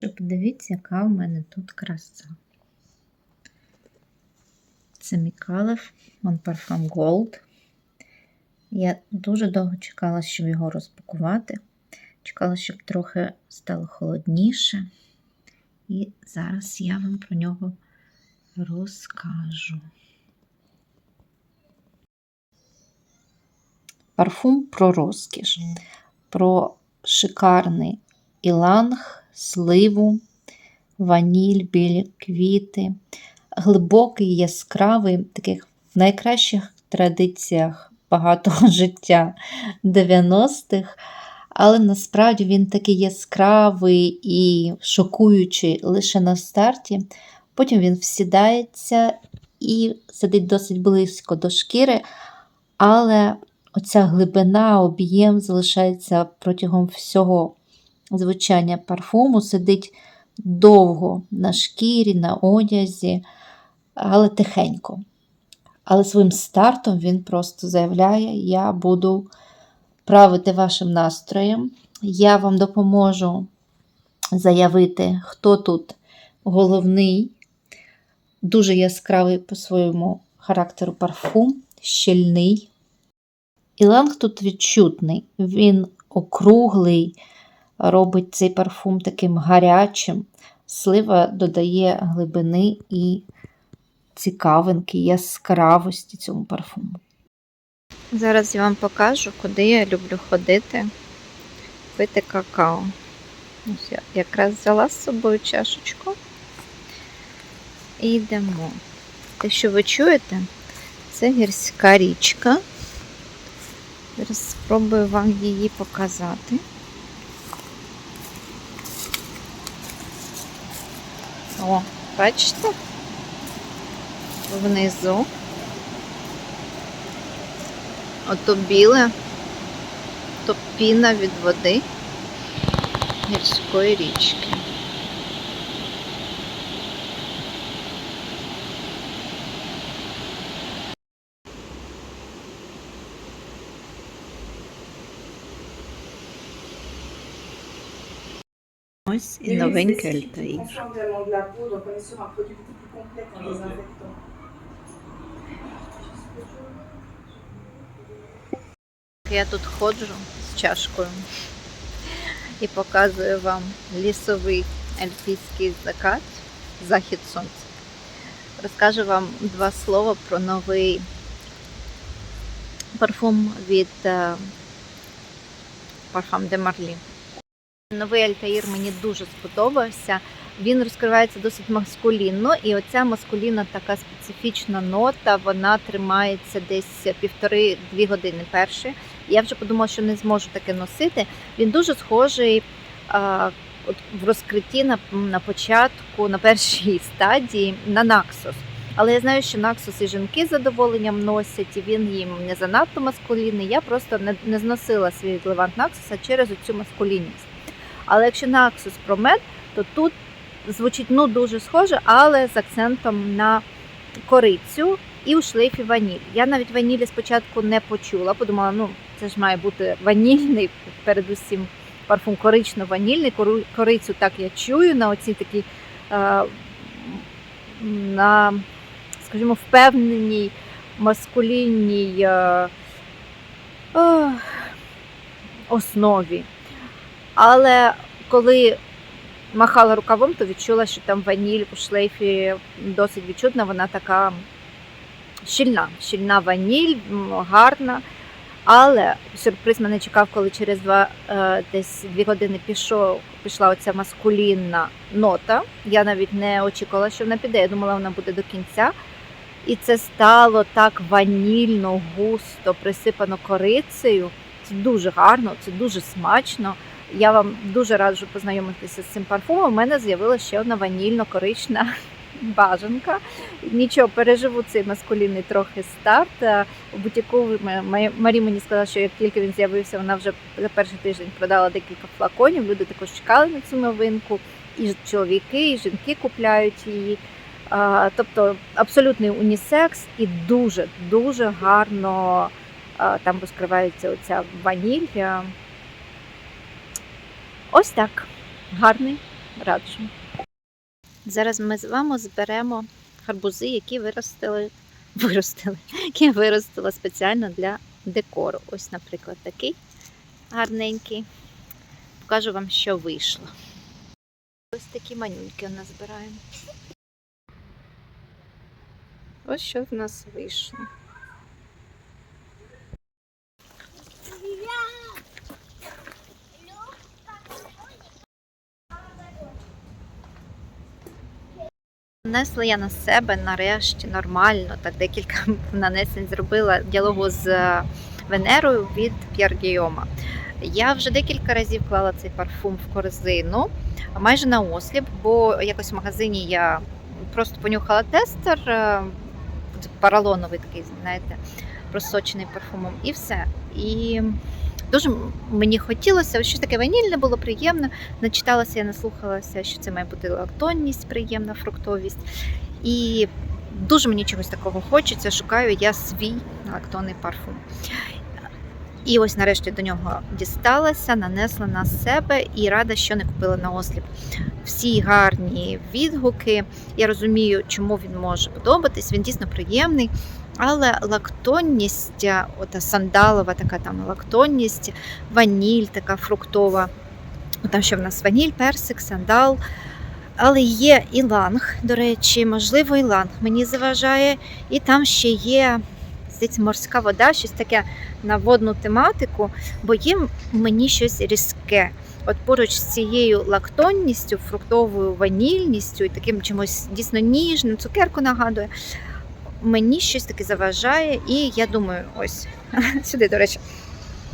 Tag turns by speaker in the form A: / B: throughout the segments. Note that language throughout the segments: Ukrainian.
A: Подивіться, яка в мене тут краса. Це Мікалев Mon Parfum Gold. Я дуже довго чекала, щоб його розпакувати. Чекала, щоб трохи стало холодніше. І зараз я вам про нього розкажу. Парфум про розкіш, про шикарний іланг, сливу, ваніль, білі квіти, глибокий, яскравий, таких в найкращих традиціях багатого життя 90-х. Але насправді він такий яскравий і шокуючий лише на старті. Потім він всідається і сидить досить близько до шкіри, але оця глибина, об'єм залишається протягом всього звучання парфуму, сидить довго на шкірі, на одязі, але тихенько. Але своїм стартом він просто заявляє: я буду правити вашим настроєм, я вам допоможу заявити, хто тут головний, дуже яскравий по своєму характеру парфум, щільний. Іланг тут відчутний, він округлий, робить цей парфум таким гарячим. Слива додає глибини і цікавинки, яскравості цьому парфуму. Зараз я вам покажу, куди я люблю ходити, пити какао. Ось я якраз взяла з собою чашечку і йдемо. Те, що ви чуєте, це гірська річка. Зараз спробую вам її показати. О, бачите? Внизу. Ото біле, то піна від води гірської річки. Ось і новенький Альтаїр. Я тут ходжу з чашкою і показую вам лісовий ельфійський закат, захід сонця. Розкажу вам два слова про новий парфум від е, Parfum de Marly. Новий Альтаїр мені дуже сподобався. Він розкривається досить маскулінно, і оця маскулінна така специфічна нота, вона тримається десь півтори-дві години перші. Я вже подумала, що не зможу таке носити. Він дуже схожий а, от в розкритті на, на початку, на першій стадії на Наксос. Але я знаю, що Наксос і жінки з задоволенням носять, і він їм не занадто маскулінний. Я просто не, не зносила свій левант Наксоса через цю маскулінність. Але якщо Наксус про мед, то тут звучить ну дуже схоже, але з акцентом на корицю і у шлейфі ваніль. Я навіть ванілі спочатку не почула, подумала, ну це ж має бути ванільний, передусім парфум корично-ванільний. Корицю так я чую на оці такі е, на, скажімо, впевненій маскулінній е, основі. Але коли махала рукавом, то відчула, що там ваніль у шлейфі досить відчутна, вона така щільна, щільна ваніль, гарна. Але сюрприз мене чекав, коли через два е, десь дві години пішов, пішла оця маскулінна нота. Я навіть не очікувала, що вона піде. Я думала, вона буде до кінця. І це стало так ванільно, густо, присипано корицею. Це дуже гарно, це дуже смачно. Я вам дуже раджу познайомитися з цим парфумом. У мене з'явилася ще одна ванільно-корична бажанка. Нічого, переживу цей маскулінний трохи старт. Е, У бутіку Ма- Марі мені сказала, що як тільки він з'явився, вона вже за перший тиждень продала декілька флаконів. Люди також чекали на цю новинку. І чоловіки, і жінки купляють її. Тобто абсолютний унісекс і дуже дуже гарно там розкривається оця ваніль. Ось так. Гарний, раджу. Зараз ми з вами зберемо гарбузи, які виростили, виростили, які виростила спеціально для декору. Ось, наприклад, такий гарненький. Покажу вам, що вийшло. Ось такі манюньки у нас збираємо. Ось що в нас вийшло. Нанесла я на себе нарешті нормально, так декілька нанесень зробила діалогу з е, Венерою від П'єр. Я вже декілька разів клала цей парфум в корзину, майже на осліп, бо якось в магазині я просто понюхала тестер, е, поролоновий такий, знаєте, просочений парфумом, і все. І дуже мені хотілося, щось таке ванільне було приємно. Начиталася, я наслухалася, що це має бути лактонність, приємна фруктовість. І дуже мені чогось такого хочеться. Шукаю я свій лактонний парфум. І ось нарешті до нього дісталася, нанесла на себе і рада, що не купила на осліп. Всі гарні відгуки. Я розумію, чому він може подобатись. Він дійсно приємний. Але лактонність, ота сандалова така там лактонність, ваніль така фруктова. Там що в нас ваніль, персик, сандал. Але є іланг, до речі, можливо, іланг мені заважає. І там ще є здається, морська вода, щось таке на водну тематику, бо є мені щось різке. От поруч з цією лактонністю, фруктовою ванільністю і таким чимось дійсно ніжним, цукерку нагадує, мені щось таке заважає, і я думаю, ось сюди, до речі,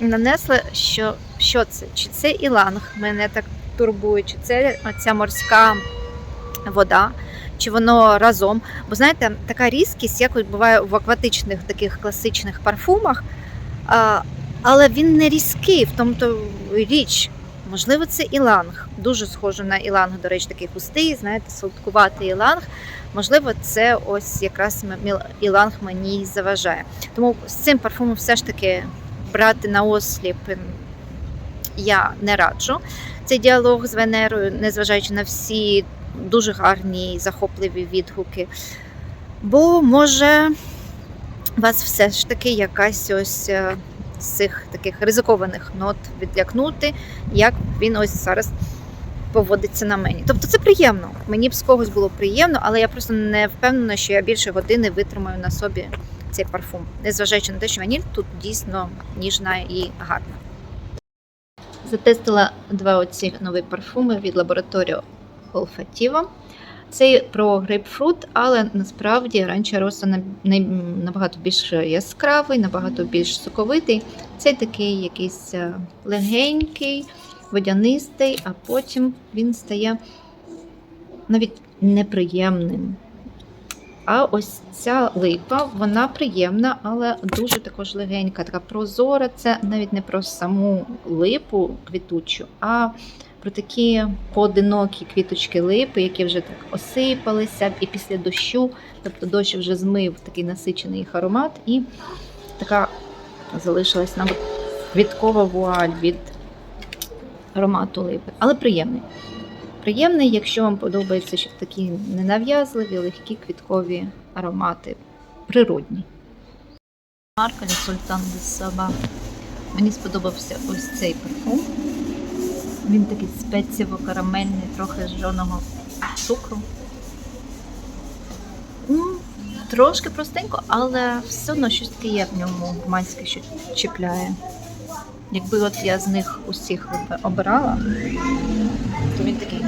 A: нанесла, що, що це? Чи це іланг мене так турбує, чи це ця морська вода, чи воно разом. Бо знаєте, така різкість, як буває в акватичних таких класичних парфумах, але він не різкий, в тому то річ. Можливо, це іланг. Дуже схоже на іланг, до речі, такий густий, знаєте, солодкуватий іланг. Можливо, це ось якраз іланг мені заважає. Тому з цим парфумом все ж таки брати на осліп я не раджу. Цей діалог з Венерою, незважаючи на всі дуже гарні і захопливі відгуки. Бо може вас все ж таки якась ось е, з цих таких ризикованих нот відлякнути, як він ось зараз поводиться на мені. Тобто це приємно. Мені б з когось було приємно, але я просто не впевнена, що я більше години витримаю на собі цей парфум. Незважаючи на те, що ваніль тут дійсно ніжна і гарна. Затестила два оці нові парфуми від лабораторії Olfativa. Цей про грейпфрут, але насправді раніше роса набагато більш яскравий, набагато більш соковитий. Цей такий якийсь е, легенький, водянистий, а потім він стає навіть неприємним. А ось ця липа, вона приємна, але дуже також легенька, така прозора. Це навіть не про саму липу квітучу, а про такі поодинокі квіточки липи, які вже так осипалися і після дощу, тобто дощ вже змив такий насичений їх аромат, і така залишилась нам квіткова вуаль від аромату липи. Але приємний. Приємний, якщо вам подобаються ще такі ненав'язливі, легкі квіткові аромати, природні. Марка Султан де Саба. Мені сподобався ось цей парфум. Він такий спеціво-карамельний, трохи жженого цукру. Ну, трошки простенько, але все одно щось таке є в ньому гуманське, що чіпляє. Якби от я з них усіх обирала, то він такий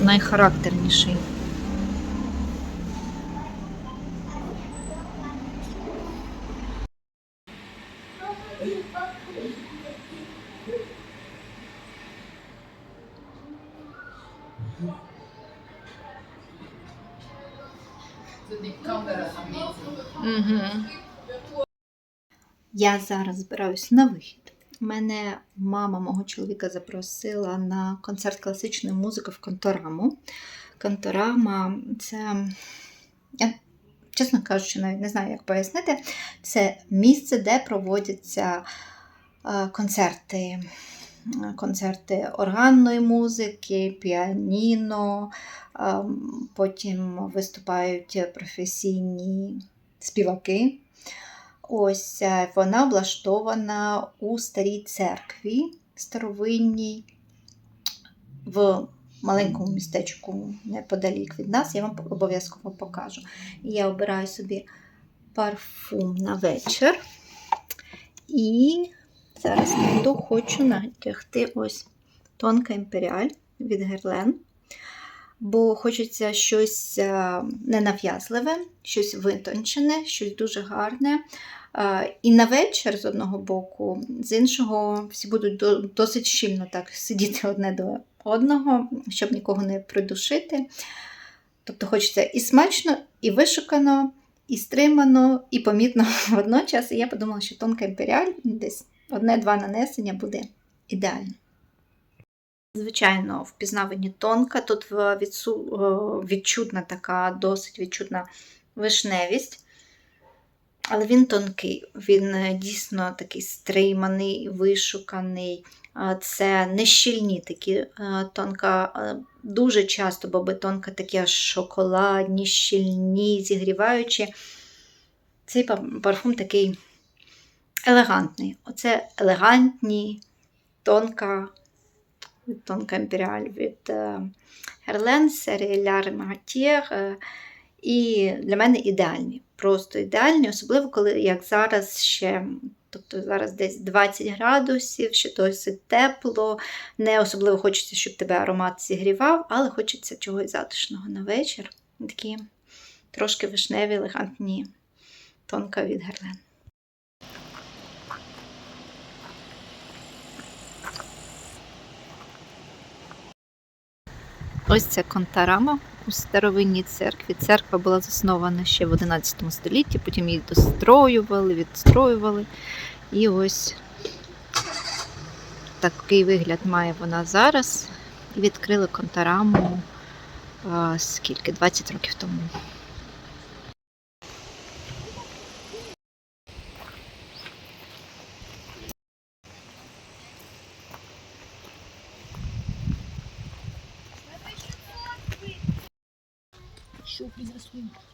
A: найхарактерніший. Я зараз збираюсь на вихід. Мене мама мого чоловіка запросила на концерт класичної музики в Контораму. Конторама це, я, чесно кажучи, навіть не знаю, як пояснити. Це місце, де проводяться е, концерти концерти органної музики, піаніно, ем, потім виступають професійні співаки. Ось е, вона облаштована у старій церкві старовинній в маленькому містечку неподалік від нас. Я вам обов'язково покажу. Я обираю собі парфум на вечір. І зараз найду хочу натягти ось тонка імперіаль від Герлен. Бо хочеться щось е, ненав'язливе, щось витончене, щось дуже гарне. І на вечір, з одного боку, з іншого, всі будуть досить щільно так сидіти одне до одного, щоб нікого не придушити. Тобто хочеться і смачно, і вишукано, і стримано, і помітно водночас. І я подумала, що тонка імперіаль десь одне-два нанесення буде ідеально. Звичайно, впізнавані тонка. Тут відсу- е, відчутна така, досить відчутна вишневість. Але він тонкий, він е, дійсно такий стриманий, вишуканий. Це не щільні такі е, тонка. е, Дуже часто боби тонка такі шоколадні, щільні, зігріваючі. Цей парфум такий елегантний. Оце елегантні, тонка, тонка імперіаль від Герлен, серії Ляр Магатєр. І для мене ідеальні. Просто ідеальні, особливо коли як зараз ще. Тобто зараз десь 20 градусів, ще досить тепло. Не особливо хочеться, щоб тебе аромат зігрівав, але хочеться чогось затишного на вечір. Такі трошки вишневі, елегантні тонка від Герлен. Ось це контарама у старовинній церкві. Церква була заснована ще в 11 столітті, потім її достроювали, відстроювали. І ось такий вигляд має вона зараз. Відкрили контараму скільки? 20 років тому.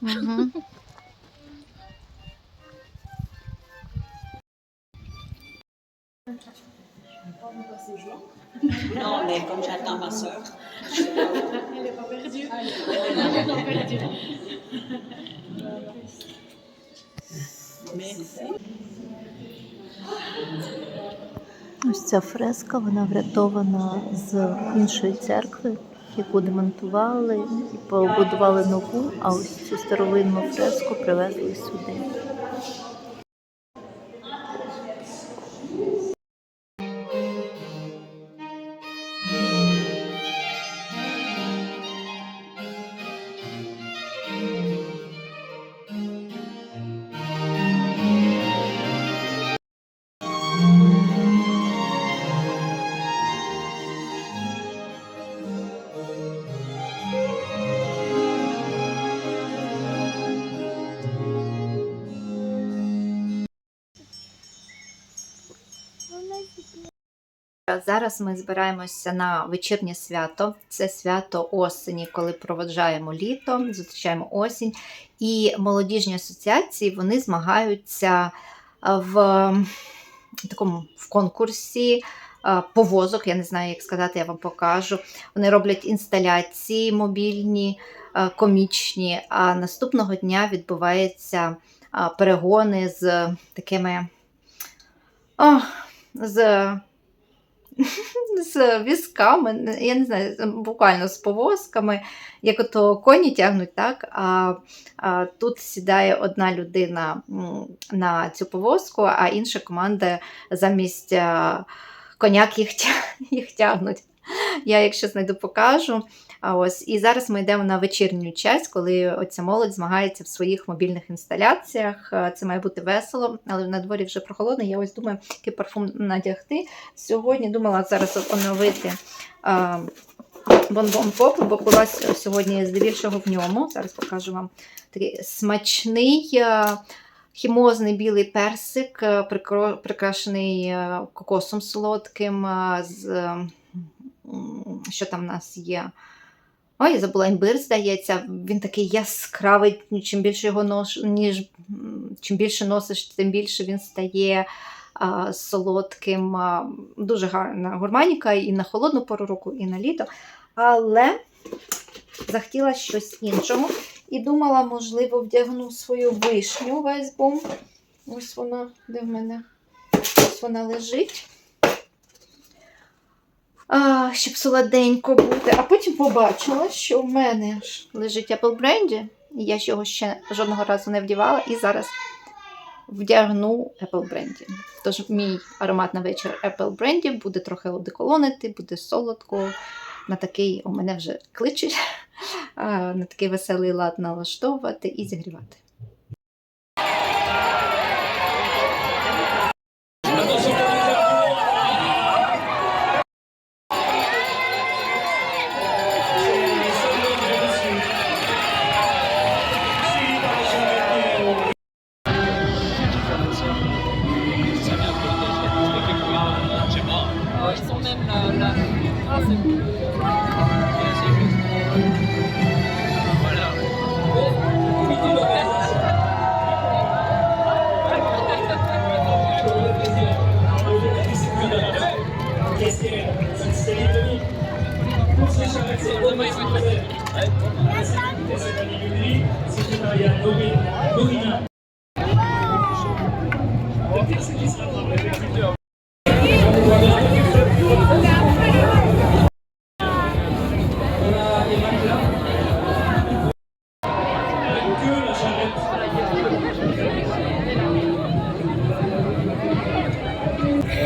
A: Угу.
B: Non, mais comme j'attends ma soeur. Merci.
A: Ось ця фреска, вона врятована з іншої церкви, яку демонтували і побудували нову, а ось цю старовинну фреску привезли сюди. Зараз ми збираємося на вечірнє свято. Це свято осені, коли проводжаємо літо, зустрічаємо осінь. І молодіжні асоціації вони змагаються в такому в конкурсі повозок. Я не знаю, як сказати, я вам покажу. Вони роблять інсталяції мобільні, комічні. А наступного дня відбуваються перегони з такими. О, з з візками, я не знаю, буквально з повозками, як ото коні тягнуть, так? А, а тут сідає одна людина на цю повозку, а інша команда замість коняк їх, їх тягнуть. Я, якщо знайду, покажу. А ось і зараз ми йдемо на вечірню часть, коли оця молодь змагається в своїх мобільних інсталяціях. Е, Це має бути весело, але на дворі вже прохолодно. Я ось думаю, який парфум надягти. Сьогодні думала зараз оновити а, бонбон поп, бо була сьогодні здебільшого в ньому. Зараз покажу вам такий смачний. а, хімозний білий персик, е, прикрашений е, кокосом солодким. е, З, е, що там в нас є? Ой, забула імбир, здається. Він такий яскравий. Чим більше його нош, ніж чим більше носиш, тим більше він стає а, солодким. А, дуже гарна гурманіка і на холодну пору року, і на літо. Але захотіла щось іншого. І думала, можливо, вдягну свою вишню вайсбум. Ось вона, де в мене? Ось вона лежить. А, щоб солоденько бути. А потім побачила, що в мене ж лежить Apple Brandy, я ж його ще жодного разу не вдівала, і зараз вдягну Apple Brandy. Тож мій аромат на вечір Apple Brandy буде трохи одеколонити, буде солодко. На такий у мене вже кличуть, на такий веселий лад налаштовувати і зігрівати.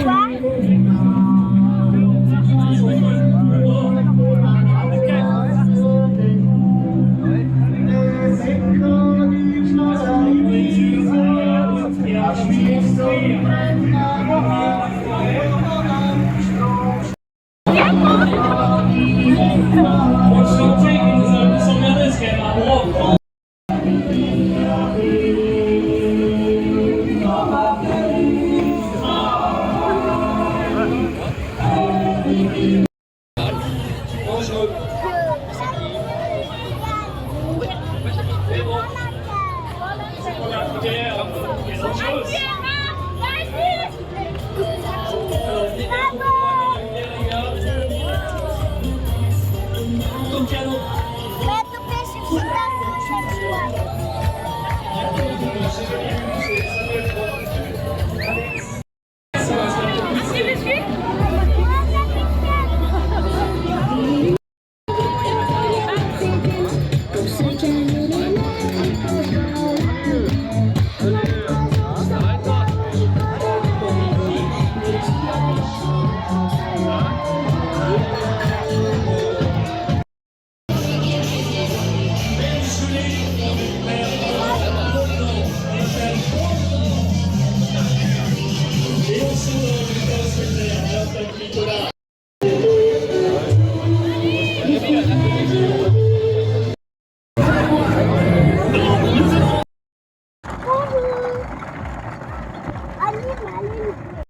C: 喂